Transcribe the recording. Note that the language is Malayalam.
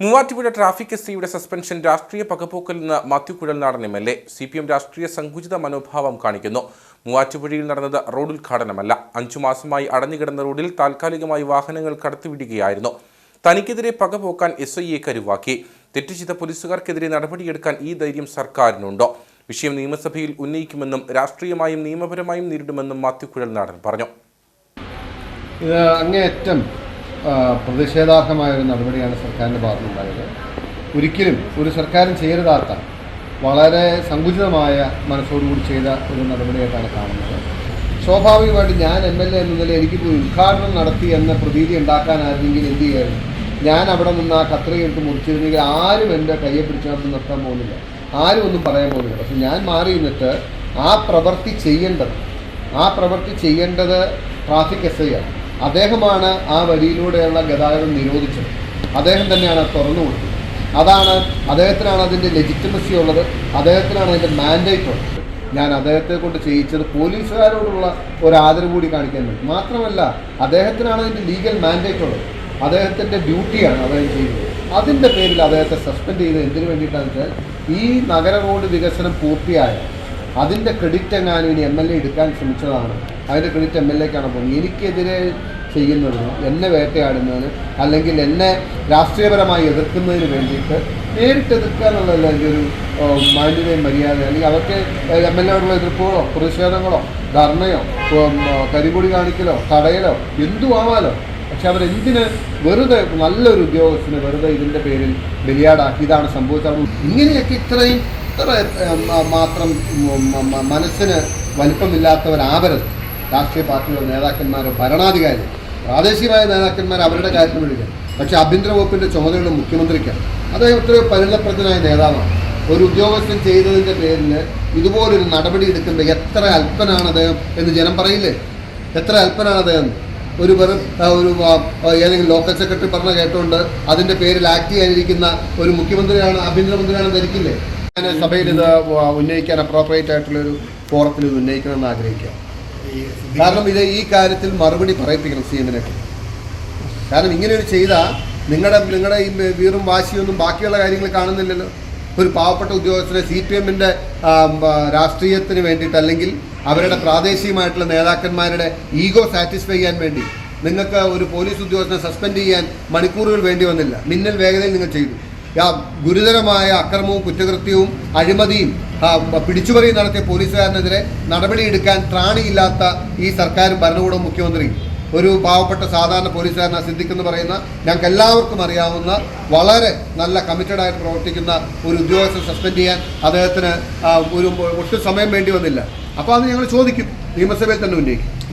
മൂവാറ്റുപുഴ ട്രാഫിക് എസ് സിയുടെ സസ്പെൻഷൻ രാഷ്ട്രീയ പകപോക്കൽ നിന്ന് Mathew Kuzhalnadan M L A. C P M രാഷ്ട്രീയ സങ്കുചിത മനോഭാവം കാണിക്കുന്നു. മൂവാറ്റുപുഴയിൽ നടന്നത് റോഡ് ഉദ്ഘാടനമല്ല. അഞ്ചു മാസമായി അടഞ്ഞുകിടന്ന റോഡിൽ താൽക്കാലികമായി വാഹനങ്ങൾ കടത്തിവിടുകയായിരുന്നു. തനിക്കെതിരെ പകപോക്കാൻ എസ് ഐയെ കരുവാക്കി. തെറ്റ് ചെയ്ത പോലീസുകാർക്കെതിരെ നടപടിയെടുക്കാൻ ഈ ധൈര്യം സർക്കാരിനുണ്ടോ? വിഷയം നിയമസഭയിൽ ഉന്നയിക്കുമെന്നും രാഷ്ട്രീയമായും നിയമപരമായും നേരിടുമെന്നും മാത്യു കുഴൽനാടൻ പറഞ്ഞു. ഇത് അങ്ങേയറ്റം പ്രതിഷേധാർഹമായ ഒരു നടപടിയാണ് സർക്കാരിന്റെ ഭാഗത്തുനിന്നുണ്ടായത്. ഒരിക്കലും ഒരു സർക്കാരും ചെയ്യരുതാത്ത വളരെ സങ്കുചിതമായ മനസ്സോടുകൂടി ചെയ്ത ഒരു നടപടിയായിട്ടാണ് കാണുന്നത്. സ്വാഭാവികമായിട്ട് ഞാൻ എം എൽ എ എന്ന നിലയിൽ എനിക്ക് പോയി ഉദ്ഘാടനം നടത്തി എന്ന പ്രതീതി ഉണ്ടാക്കാനായിരുന്നെങ്കിൽ എന്ത് ചെയ്യായിരുന്നു? ഞാൻ അവിടെ നിന്ന് ആ കത്രിക എടുത്ത് മുറിച്ചിരുന്നെങ്കിൽ ആരും എന്റെ കയ്യെ പിടിച്ചുകൊണ്ട് നിർത്താൻ പോകുന്നില്ല. ആരും ഒന്നും പറയാൻ പോകുന്നില്ല. പക്ഷെ ഞാൻ മാറി നിന്നിട്ട് ആ പ്രവൃത്തി ചെയ്യേണ്ടത് ആ പ്രവൃത്തി ചെയ്യേണ്ടത് ട്രാഫിക് എസ് ഐ ആണ്. അദ്ദേഹമാണ് ആ വഴിയിലൂടെയുള്ള ഗതാഗതം നിരോധിച്ചത്. അദ്ദേഹം തന്നെയാണ് തുറന്നു കൊടുത്തത്. അതാണ് അദ്ദേഹത്തിനാണ് അതിന്റെ ലെജിറ്റിമസി ഉള്ളത്. അദ്ദേഹത്തിനാണ് അതിന്റെ മാൻഡേറ്റ് ഉള്ളത്. ഞാൻ അദ്ദേഹത്തെ കൊണ്ട് ചെയ്യിച്ചത് പോലീസുകാരോടുള്ള ഒരു ആദരവ് കൂടി കാണിക്കാൻ വേണ്ടി. മാത്രമല്ല അദ്ദേഹത്തിനാണ് അതിന്റെ ലീഗൽ മാൻഡേറ്റ് ഉള്ളത്. അദ്ദേഹത്തിന്റെ ഡ്യൂട്ടിയാണ് അദ്ദേഹം ചെയ്യുന്നത്. അതിന്റെ പേരിൽ അദ്ദേഹത്തെ സസ്പെൻഡ് ചെയ്ത് എന്തിനു വേണ്ടിയിട്ടാണെന്ന് വെച്ചാൽ ഈ നഗര റോഡ് വികസനം പൂർത്തിയായ അതിന്റെ ക്രെഡിറ്റ് എങ്ങാനും ഇനി എം എൽ എ എടുക്കാൻ ശ്രമിച്ചതാണ്. അതിന്റെ ക്രെഡിറ്റ് എം എൽ എക്കാണ് പോകുന്നത്. എനിക്കെതിരെ ചെയ്യുന്നതിന് എന്നെ വേട്ടയാടുന്നതിന് അല്ലെങ്കിൽ എന്നെ രാഷ്ട്രീയപരമായി എതിർക്കുന്നതിന് വേണ്ടിയിട്ട് നേരിട്ട് എതിർക്കാനുള്ളതല്ല എന്റെ ഒരു മാന്യതയും മര്യാദ അല്ലെങ്കിൽ അവർക്ക് എം എൽ എയോടുള്ള എതിർപ്പുകളോ പ്രതിഷേധങ്ങളോ ധർണയോ കരിപൊടി കാണിക്കലോ തടയലോ എന്തു ആവാലോ പക്ഷെ അവരെന്തിന് വെറുതെ നല്ലൊരു ഉദ്യോഗസ്ഥന് വെറുതെ ഇതിന്റെ പേരിൽ ബലിയാടാക്കി ഇതാണ് സംഭവിച്ചത്. ഇങ്ങനെയൊക്കെ ഇത്രയും മ- മാത്രം മനസ്സിന് വലിപ്പമില്ലാത്തവരാവരുത്. രാഷ്ട്രീയ പാർട്ടിയുടെ നേതാക്കന്മാരോ ഭരണാധികാരി പ്രാദേശികമായ നേതാക്കന്മാർ അവരുടെ കാര്യത്തിൽ വിളിക്കാം. പക്ഷേ ആഭ്യന്തര വകുപ്പിന്റെ ചുമതലയുള്ള മുഖ്യമന്ത്രിക്കാണ് അദ്ദേഹം എത്രയോ പരിണപ്രജ്ഞനായ നേതാവാണ്. ഒരു ഉദ്യോഗസ്ഥൻ ചെയ്തതിന്റെ പേരിൽ ഇതുപോലൊരു നടപടി എടുക്കുമ്പോൾ എത്ര അല്പനാണ് അദ്ദേഹം എന്ന് ജനം പറയില്ലേ? എത്ര അല്പനാണ് അദ്ദേഹം? ഒരു വെറും ഒരു ഏതെങ്കിലും ലോക്കൽ സെക്രട്ടറി പറഞ്ഞ കേട്ടുകൊണ്ട് അതിന്റെ പേരിൽ ആക്ട് ചെയ്യാനിരിക്കുന്ന ഒരു മുഖ്യമന്ത്രിയാണ് ആഭ്യന്തരമന്ത്രിയാണെന്ന് ധരിക്കില്ലേ? സഭയിൽ ഇത് ഉന്നയിക്കാൻ അപ്രോപ്രിയേറ്റ് ആയിട്ടുള്ളൊരു ഫോറത്തിൽ ഇത് ഉന്നയിക്കണമെന്ന് ആഗ്രഹിക്കാം കാരണം ഇത് ഈ കാര്യത്തിൽ മറുപടി പറയിപ്പിക്കണം സി എമ്മിനെ. കാരണം ഇങ്ങനെയൊരു ചെയ്ത നിങ്ങളുടെ നിങ്ങളുടെ ഈ വീറും വാശിയൊന്നും ബാക്കിയുള്ള കാര്യങ്ങൾ കാണുന്നില്ലല്ലോ. ഒരു പാവപ്പെട്ട ഉദ്യോഗസ്ഥരെ സി പി എമ്മിന്റെ രാഷ്ട്രീയത്തിന് വേണ്ടിയിട്ട് അല്ലെങ്കിൽ അവരുടെ പ്രാദേശികമായിട്ടുള്ള നേതാക്കന്മാരുടെ ഈഗോ സാറ്റിസ്ഫൈ ചെയ്യാൻ വേണ്ടി നിങ്ങൾക്ക് ഒരു പോലീസ് ഉദ്യോഗസ്ഥനെ സസ്പെൻഡ് ചെയ്യാൻ മണിക്കൂറുകൾ വേണ്ടി വന്നില്ല. മിന്നൽ വേഗതയിൽ നിങ്ങൾ ചെയ്തു. ഗുരുതരമായ അക്രമവും കുറ്റകൃത്യവും അഴിമതിയും പിടിച്ചുപറി നടത്തിയ പോലീസുകാരനെതിരെ നടപടിയെടുക്കാൻ ത്രാണിയില്ലാത്ത ഈ സർക്കാരും ഭരണകൂടവും മുഖ്യമന്ത്രി ഒരു പാവപ്പെട്ട സാധാരണ പോലീസുകാരനെ സിദ്ദിഖ് എന്ന് പറയുന്ന ഞങ്ങൾക്ക് എല്ലാവർക്കും അറിയാവുന്ന വളരെ നല്ല കമ്മിറ്റഡ് ആയിട്ട് പ്രവർത്തിക്കുന്ന ഒരു ഉദ്യോഗസ്ഥൻ സസ്പെൻഡ് ചെയ്യാൻ അദ്ദേഹത്തിന് ഒരു ഒട്ടും സമയം വേണ്ടി വന്നില്ല. അപ്പോൾ അത് ഞങ്ങൾ ചോദിക്കും നിയമസഭയിൽ തന്നെ ഉന്നയിക്കും.